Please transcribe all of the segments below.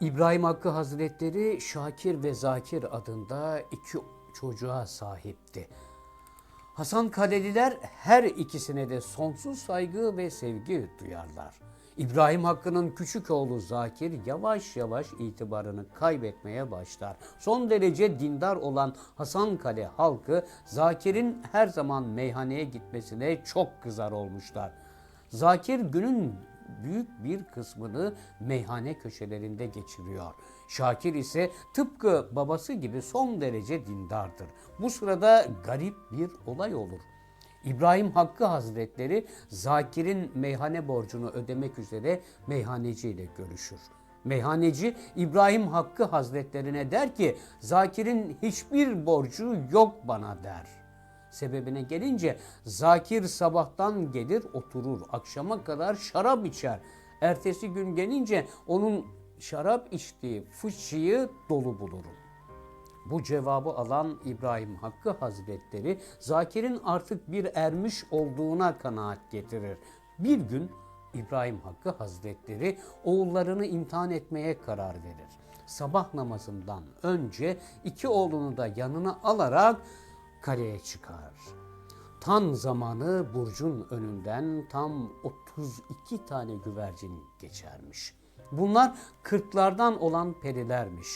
İbrahim Hakkı Hazretleri Şakir ve Zakir adında iki çocuğa sahipti. Hasan Kaleliler her ikisine de sonsuz saygı ve sevgi duyarlar. İbrahim Hakkı'nın küçük oğlu Zakir yavaş yavaş itibarını kaybetmeye başlar. Son derece dindar olan Hasan Kale halkı Zakir'in her zaman meyhaneye gitmesine çok kızar olmuşlar. Zakir günün büyük bir kısmını meyhane köşelerinde geçiriyor. Şakir ise tıpkı babası gibi son derece dindardır. Bu sırada garip bir olay olur. İbrahim Hakkı Hazretleri Zakir'in meyhane borcunu ödemek üzere meyhaneci ile görüşür. Meyhaneci İbrahim Hakkı Hazretlerine der ki Zakir'in hiçbir borcu yok bana der. Sebebine gelince Zakir sabahtan gelir oturur akşama kadar şarap içer. Ertesi gün gelince onun şarap içtiği fıçıyı dolu bulurum. Bu cevabı alan İbrahim Hakkı Hazretleri Zakir'in artık bir ermiş olduğuna kanaat getirir. Bir gün İbrahim Hakkı Hazretleri oğullarını imtihan etmeye karar verir. Sabah namazından önce iki oğlunu da yanına alarak kaleye çıkar. Tan zamanı burcun önünden tam 32 tane güvercin geçermiş. Bunlar kırklardan olan perilermiş.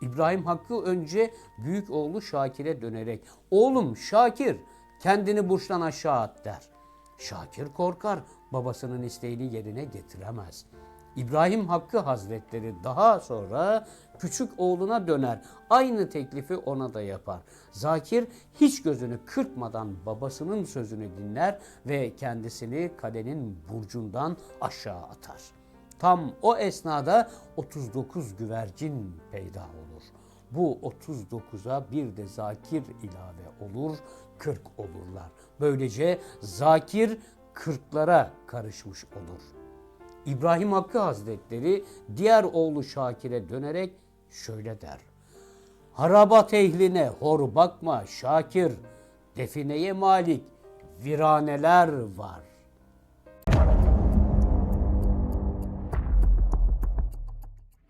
İbrahim Hakkı önce büyük oğlu Şakir'e dönerek "Oğlum Şakir, kendini burçtan aşağı at." der. Şakir korkar, babasının isteğini yerine getiremez. İbrahim Hakkı Hazretleri daha sonra küçük oğluna döner. Aynı teklifi ona da yapar. Zakir hiç gözünü kırpmadan babasının sözünü dinler ve kendisini kalenin burcundan aşağı atar. Tam o esnada 39 güvercin peyda olur. Bu 39'a bir de Zakir ilave olur, 40 olurlar. Böylece Zakir 40'lara karışmış olur. İbrahim Hakkı Hazretleri diğer oğlu Şakir'e dönerek şöyle der. Harabat ehline hor bakma Şakir, defineye malik viraneler var.